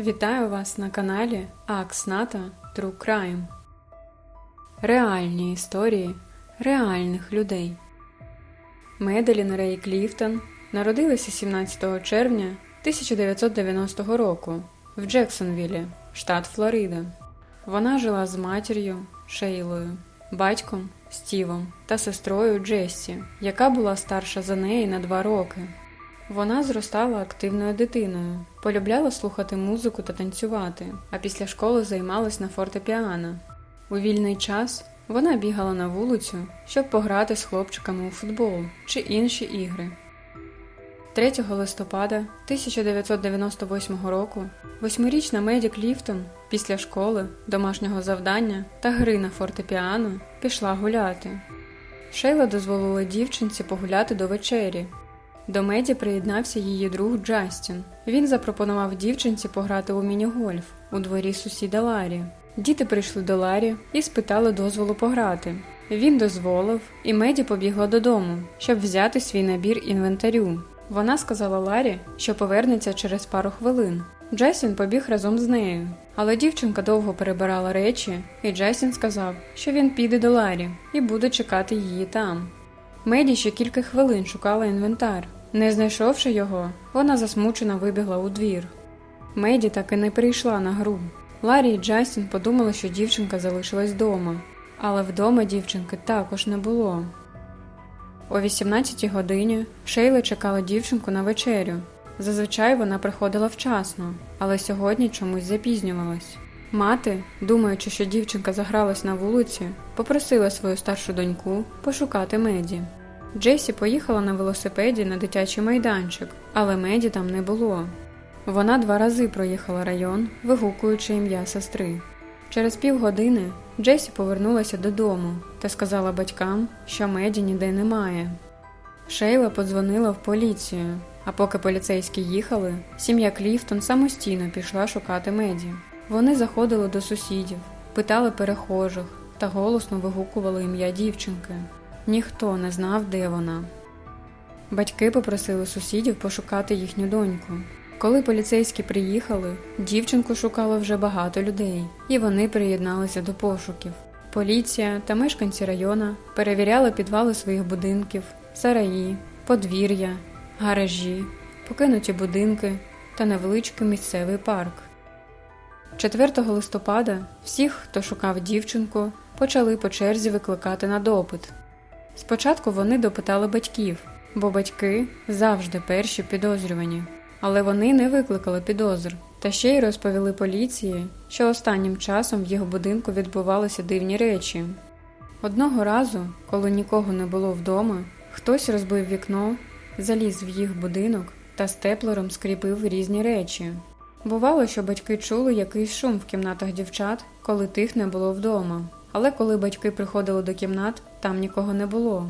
Вітаю вас на каналі Аксната True Crime. Реальні історії реальних людей. Меделін Рей Кліфтон народилася 17 червня 1990 року в Джексонвілі, штат Флорида. Вона жила з матір'ю Шейлою, батьком Стівом та сестрою Джессі, яка була старша за неї на два роки. Вона зростала активною дитиною, полюбляла слухати музику та танцювати, а після школи займалась на фортепіано. У вільний час вона бігала на вулицю, щоб пограти з хлопчиками у футбол чи інші ігри. 3 листопада 1998 року восьмирічна Меді Кліфтон після школи, домашнього завдання та гри на фортепіано пішла гуляти. Шейла дозволила дівчинці погуляти до вечері. До Меді приєднався її друг Джастін. Він запропонував дівчинці пограти у міні-гольф у дворі сусіда Ларі. Діти прийшли до Ларі і спитали дозволу пограти. Він дозволив, і Меді побігла додому, щоб взяти свій набір інвентарю. Вона сказала Ларі, що повернеться через пару хвилин. Джастін побіг разом з нею, але дівчинка довго перебирала речі, і Джастін сказав, що він піде до Ларі і буде чекати її там. Меді ще кілька хвилин шукала інвентар. Не знайшовши його, вона засмучено вибігла у двір. Меді так і не прийшла на гру. Ларі і Джастін подумали, що дівчинка залишилась вдома, але вдома дівчинки також не було. О 18 годині Шейла чекала дівчинку на вечерю. Зазвичай вона приходила вчасно, але сьогодні чомусь запізнювалась. Мати, думаючи, що дівчинка загралась на вулиці, попросила свою старшу доньку пошукати Меді. Джесі поїхала на велосипеді на дитячий майданчик, але Меді там не було. Вона два рази проїхала район, вигукуючи ім'я сестри. Через півгодини Джесі повернулася додому та сказала батькам, що Меді ніде немає. Шейла подзвонила в поліцію, а поки поліцейські їхали, сім'я Кліфтон самостійно пішла шукати Меді. Вони заходили до сусідів, питали перехожих та голосно вигукували ім'я дівчинки. Ніхто не знав, де вона. Батьки попросили сусідів пошукати їхню доньку. Коли поліцейські приїхали, дівчинку шукало вже багато людей, і вони приєдналися до пошуків. Поліція та мешканці району перевіряли підвали своїх будинків, сараї, подвір'я, гаражі, покинуті будинки та невеличкий місцевий парк. 4 листопада всіх, хто шукав дівчинку, почали по черзі викликати на допит. Спочатку вони допитали батьків, бо батьки завжди перші підозрювані, але вони не викликали підозр та ще й розповіли поліції, що останнім часом в їх будинку відбувалися дивні речі. Одного разу, коли нікого не було вдома, хтось розбив вікно, заліз в їх будинок та степлером скріпив різні речі. Бувало, що батьки чули якийсь шум в кімнатах дівчат, коли тих не було вдома. Але коли батьки приходили до кімнат, там нікого не було.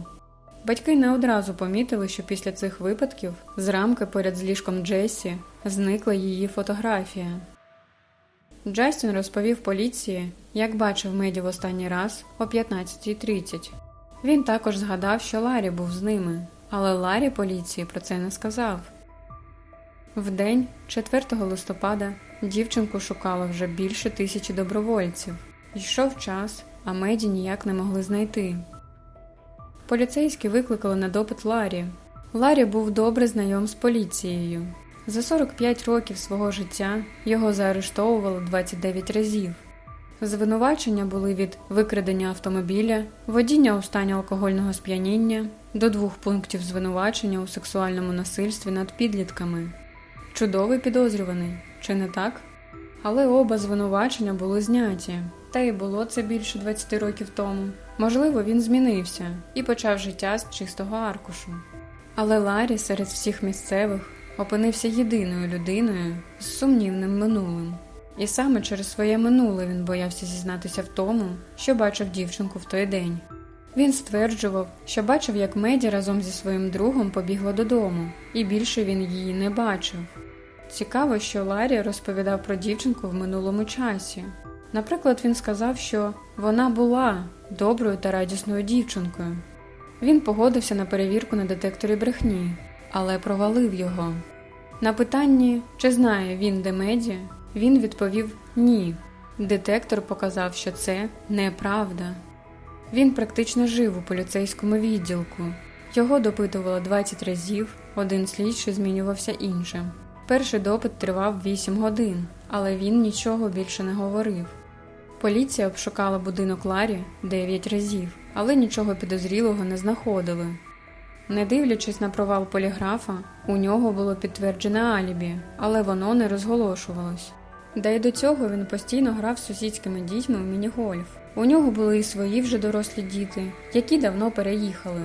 Батьки не одразу помітили, що після цих випадків з рамки поряд з ліжком Джесі зникла її фотографія. Джастін розповів поліції, як бачив Меді в останній раз о 15.30. Він також згадав, що Ларі був з ними, але Ларі поліції про це не сказав. Вдень, 4 листопада, дівчинку шукало вже більше тисячі добровольців. Йшов час, а меді ніяк не могли знайти. Поліцейські викликали на допит Ларі. Ларі був добре знайом з поліцією. За 45 років свого життя його заарештовували 29 разів. Звинувачення були від викрадення автомобіля, водіння у стані алкогольного сп'яніння до двох пунктів звинувачення у сексуальному насильстві над підлітками. Чудовий підозрюваний, чи не так? Але оба звинувачення були зняті, та й було це більше 20 років тому. Можливо, він змінився і почав життя з чистого аркушу. Але Ларі серед всіх місцевих опинився єдиною людиною з сумнівним минулим. І саме через своє минуле він боявся зізнатися в тому, що бачив дівчинку в той день. Він стверджував, що бачив, як Меді разом зі своїм другом побігла додому, і більше він її не бачив. Цікаво, що Ларі розповідав про дівчинку в минулому часі. Наприклад, він сказав, що вона була доброю та радісною дівчинкою. Він погодився на перевірку на детекторі брехні, але провалив його. На питанні, чи знає він де Меді, він відповів ні. Детектор показав, що це неправда. Він практично жив у поліцейському відділку. Його допитувало 20 разів, один слідчий змінювався іншим. Перший допит тривав 8 годин, але він нічого більше не говорив. Поліція обшукала будинок Ларі 9 разів, але нічого підозрілого не знаходили. Не дивлячись на провал поліграфа, у нього було підтверджене алібі, але воно не розголошувалось. Да й до цього він постійно грав з сусідськими дітьми в міні-гольф. У нього були і свої вже дорослі діти, які давно переїхали.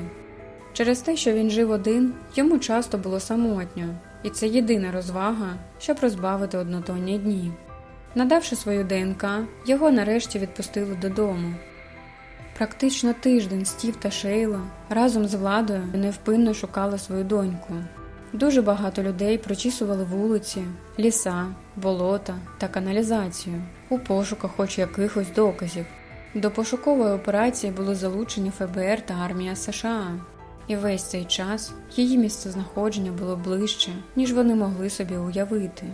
Через те, що він жив один, йому часто було самотньо, і це єдина розвага, щоб розбавити однотонні дні. Надавши свою ДНК, його нарешті відпустили додому. Практично тиждень Стів та Шейла разом з владою невпинно шукали свою доньку. Дуже багато людей прочісували вулиці, ліса, болота та каналізацію у пошуках хоч якихось доказів. До пошукової операції були залучені ФБР та армія США, і весь цей час її місцезнаходження було ближче, ніж вони могли собі уявити.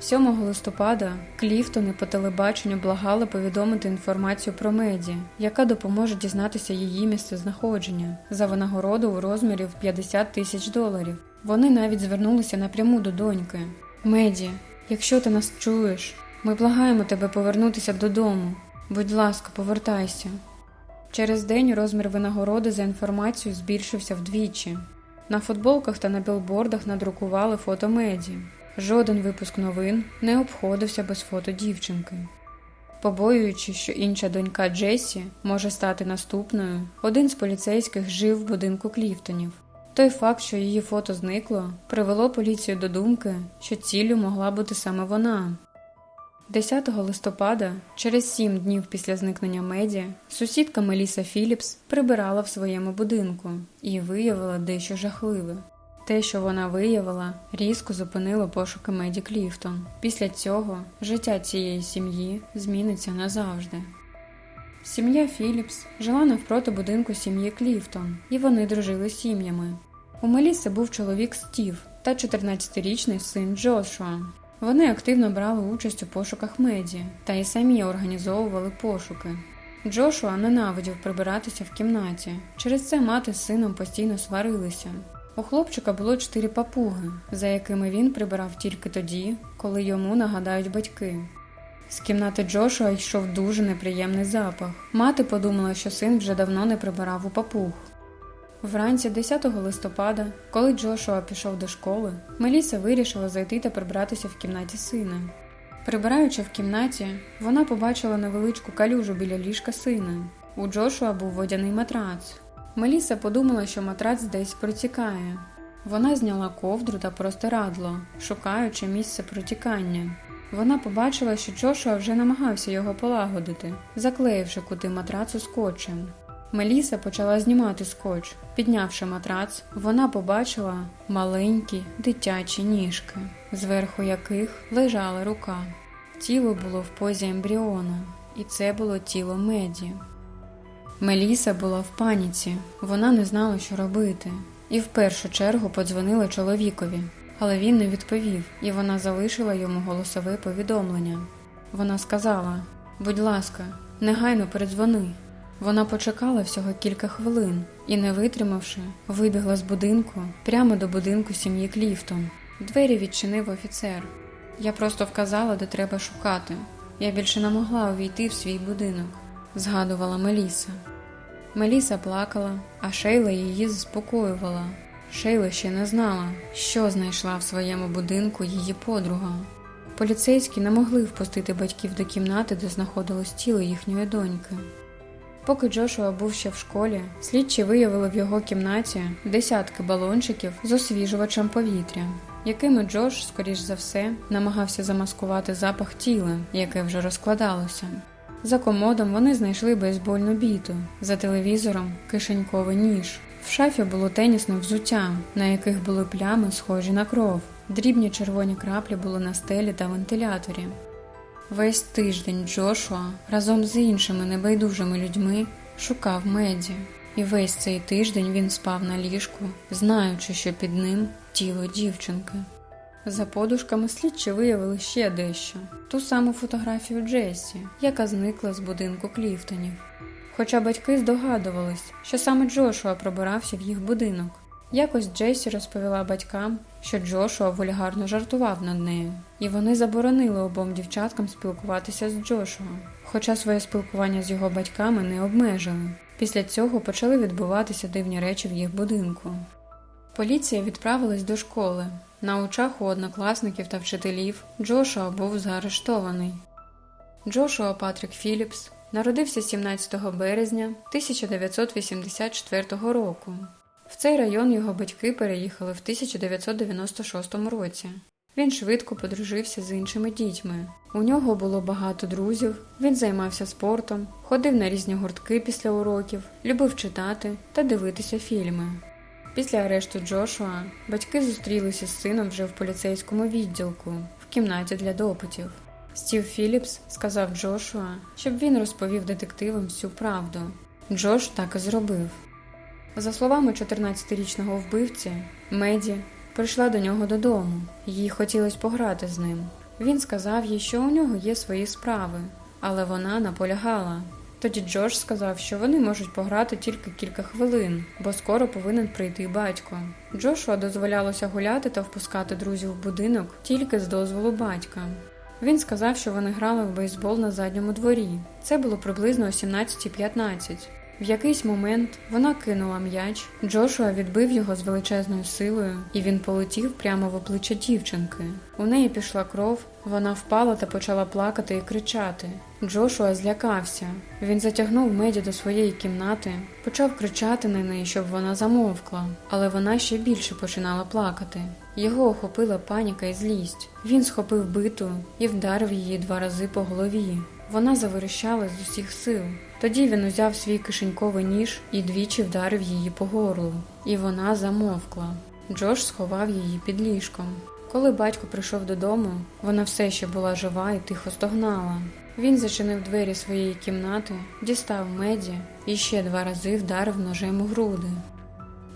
7 листопада Кліфтони по телебаченню благали повідомити інформацію про меді, яка допоможе дізнатися її місцезнаходження за винагороду у розмірі в 50 тисяч доларів. Вони навіть звернулися напряму до доньки. Меді, якщо ти нас чуєш, ми благаємо тебе повернутися додому. Будь ласка, повертайся. Через день розмір винагороди за інформацію збільшився вдвічі. На футболках та на білбордах надрукували фото меді. Жоден випуск новин не обходився без фото дівчинки. Побоюючись, що інша донька Джесі може стати наступною, один з поліцейських жив в будинку Кліфтонів. Той факт, що її фото зникло, привело поліцію до думки, що ціллю могла бути саме вона. 10 листопада, через сім днів після зникнення Меді, сусідка Меліса Філіпс прибирала в своєму будинку і виявила дещо жахливе. Те, що вона виявила, різко зупинило пошуки Меді Кліфтон. Після цього життя цієї сім'ї зміниться назавжди. Сім'я Філіпс жила навпроти будинку сім'ї Кліфтон, і вони дружили сім'ями. У Меліси був чоловік Стів та 14-річний син Джошуа. Вони активно брали участь у пошуках Меді та й самі організовували пошуки. Джошуа ненавидів прибиратися в кімнаті. Через це мати з сином постійно сварилися. У хлопчика було чотири папуги, за якими він прибирав тільки тоді, коли йому нагадають батьки. З кімнати Джошуа йшов дуже неприємний запах. Мати подумала, що син вже давно не прибирав у папуг. Вранці 10 листопада, коли Джошуа пішов до школи, Меліса вирішила зайти та прибратися в кімнаті сина. Прибираючи в кімнаті, вона побачила невеличку калюжу біля ліжка сина. У Джошуа був водяний матрац. Меліса подумала, що матрац десь протікає. Вона зняла ковдру та простирадло, шукаючи місце протікання. Вона побачила, що Джошуа вже намагався його полагодити, заклеївши кути матрацу скотчем. Меліса почала знімати скотч. Піднявши матрац, вона побачила маленькі дитячі ніжки, зверху яких лежала рука. Тіло було в позі ембріона, і це було тіло Меді. Меліса була в паніці, вона не знала, що робити, і в першу чергу подзвонила чоловікові, але він не відповів, і вона залишила йому голосове повідомлення. Вона сказала: Будь ласка, негайно передзвони. Вона почекала всього кілька хвилин і, не витримавши, вибігла з будинку прямо до будинку сім'ї Кліфтон. Двері відчинив офіцер. Я просто вказала, де треба шукати. Я більше не могла увійти в свій будинок, згадувала Меліса. Меліса плакала, а Шейла її заспокоювала. Шейла ще не знала, що знайшла в своєму будинку її подруга. Поліцейські не могли впустити батьків до кімнати, де знаходилось тіло їхньої доньки. Поки Джошуа був ще в школі, слідчі виявили в його кімнаті десятки балончиків з освіжувачем повітря, якими Джош, скоріш за все, намагався замаскувати запах тіла, яке вже розкладалося. За комодом вони знайшли бейсбольну біту, за телевізором кишеньковий ніж. В шафі було тенісне взуття, на яких були плями, схожі на кров. Дрібні червоні краплі були на стелі та вентиляторі. Весь тиждень Джошуа разом з іншими небайдужими людьми шукав Меді, і весь цей тиждень він спав на ліжку, знаючи, що під ним тіло дівчинки. За подушками слідчі виявили ще дещо ту саму фотографію Джесі, яка зникла з будинку Кліфтонів. Хоча батьки здогадувались, що саме Джошуа пробирався в їх будинок. Якось Джесі розповіла батькам, що Джошуа вульгарно жартував над нею, і вони заборонили обом дівчаткам спілкуватися з Джошуа, хоча своє спілкування з його батьками не обмежили. Після цього почали відбуватися дивні речі в їх будинку. Поліція відправилась до школи. На очах у однокласників та вчителів Джошуа був заарештований. Джошуа Патрік Філіпс народився 17 березня 1984 року. В цей район його батьки переїхали в 1996 році. Він швидко подружився з іншими дітьми. У нього було багато друзів, він займався спортом, ходив на різні гуртки після уроків, любив читати та дивитися фільми. Після арешту Джошуа батьки зустрілися з сином вже в поліцейському відділку в кімнаті для допитів. Стів Філіпс сказав Джошуа, щоб він розповів детективам всю правду. Джош так і зробив. За словами 14-річного вбивці, Меді прийшла до нього додому, їй хотілося пограти з ним. Він сказав їй, що у нього є свої справи, але вона наполягала. Тоді Джордж сказав, що вони можуть пограти тільки кілька хвилин, бо скоро повинен прийти батько. Джошуа дозволялося гуляти та впускати друзів в будинок тільки з дозволу батька. Він сказав, що вони грали в бейсбол на задньому дворі. Це було приблизно о 17.15. В якийсь момент вона кинула м'яч, Джошуа відбив його з величезною силою, і він полетів прямо в обличчя дівчинки. У неї пішла кров, вона впала та почала плакати і кричати. Джошуа злякався. Він затягнув Меді до своєї кімнати, почав кричати на неї, щоб вона замовкла, але вона ще більше починала плакати. Його охопила паніка і злість. Він схопив биту і вдарив її два рази по голові. Вона заверещала з усіх сил. Тоді він узяв свій кишеньковий ніж і двічі вдарив її по горлу, і вона замовкла. Джош сховав її під ліжком. Коли батько прийшов додому, вона все ще була жива і тихо стогнала. Він зачинив двері своєї кімнати, дістав меді і ще два рази вдарив ножем у груди.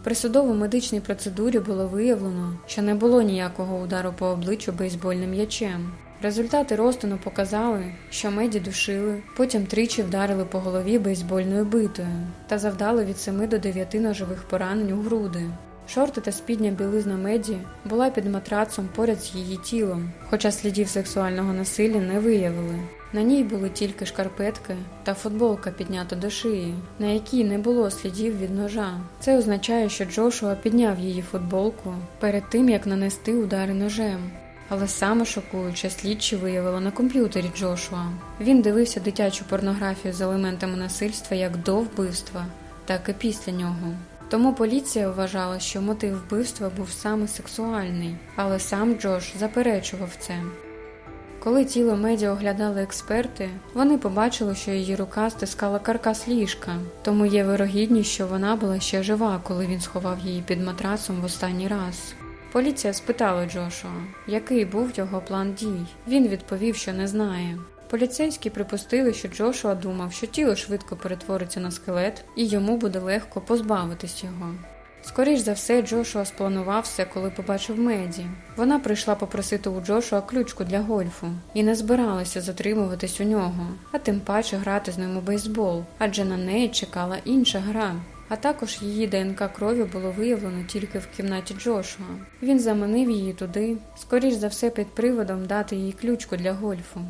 При судово-медичній процедурі було виявлено, що не було ніякого удару по обличчю бейсбольним м'ячем. Результати розтину показали, що меді душили, потім тричі вдарили по голові бейсбольною битою та завдали від 7 до 9 ножових поранень у груди. Шорти та спідня білизна меді була під матрацом поряд з її тілом, хоча слідів сексуального насилля не виявили. На ній були тільки шкарпетки та футболка піднята до шиї, на якій не було слідів від ножа. Це означає, що Джошуа підняв її футболку перед тим, як нанести удари ножем. Але саме шокуюче слідчі виявило на комп'ютері Джошуа. Він дивився дитячу порнографію з елементами насильства як до вбивства, так і після нього. Тому поліція вважала, що мотив вбивства був саме сексуальний, але сам Джош заперечував це. Коли тіло Меді оглядали експерти, вони побачили, що її рука стискала каркас ліжка, тому є вирогідність, що вона була ще жива, коли він сховав її під матрасом в останній раз. Поліція спитала Джошуа, який був його план дій. Він відповів, що не знає. Поліцейські припустили, що Джошуа думав, що тіло швидко перетвориться на скелет і йому буде легко позбавитись його. Скоріш за все, Джошуа спланував все, коли побачив Меді. Вона прийшла попросити у Джошуа ключку для гольфу і не збиралася затримуватись у нього, а тим паче грати з ним у бейсбол, адже на неї чекала інша гра. А також її ДНК крові було виявлено тільки в кімнаті Джошуа. Він заманив її туди, скоріш за все під приводом дати їй ключку для гольфу.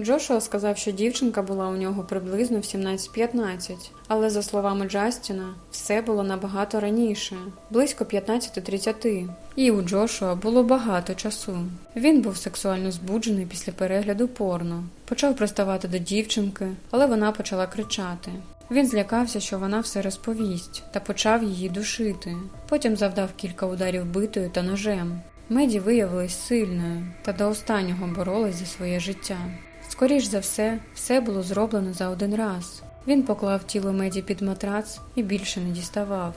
Джошуа сказав, що дівчинка була у нього приблизно в 17-15, але за словами Джастіна, все було набагато раніше, близько 15-30, і у Джошуа було багато часу. Він був сексуально збуджений після перегляду порно, почав приставати до дівчинки, але вона почала кричати. Він злякався, що вона все розповість, та почав її душити. Потім завдав кілька ударів битою та ножем. Меді виявилась сильною та до останнього боролась за своє життя. Скоріш за все, все було зроблено за один раз. Він поклав тіло Меді під матрац і більше не діставав.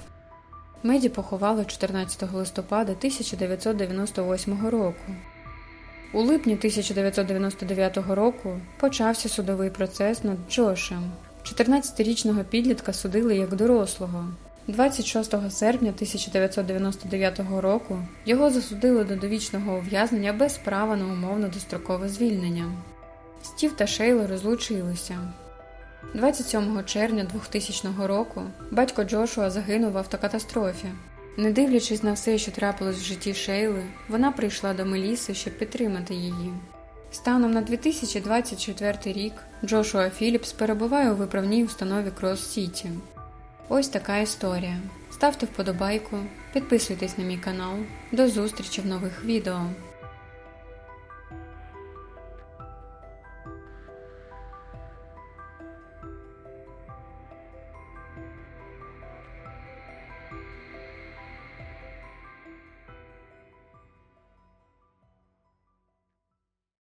Меді поховали 14 листопада 1998 року. У липні 1999 року почався судовий процес над Джошем. 14-річного підлітка судили як дорослого. 26 серпня 1999 року його засудили до довічного ув'язнення без права на умовно дострокове звільнення. Стів та Шейла розлучилися. 27 червня 2000 року батько Джошуа загинув в автокатастрофі. Не дивлячись на все, що трапилось в житті Шейли, вона прийшла до Меліси, щоб підтримати її. Станом на 2024 рік Джошуа Філіпс перебуває у виправній установі Крос Сіті. Ось така історія. Ставте вподобайку, підписуйтесь на мій канал. До зустрічі в нових відео.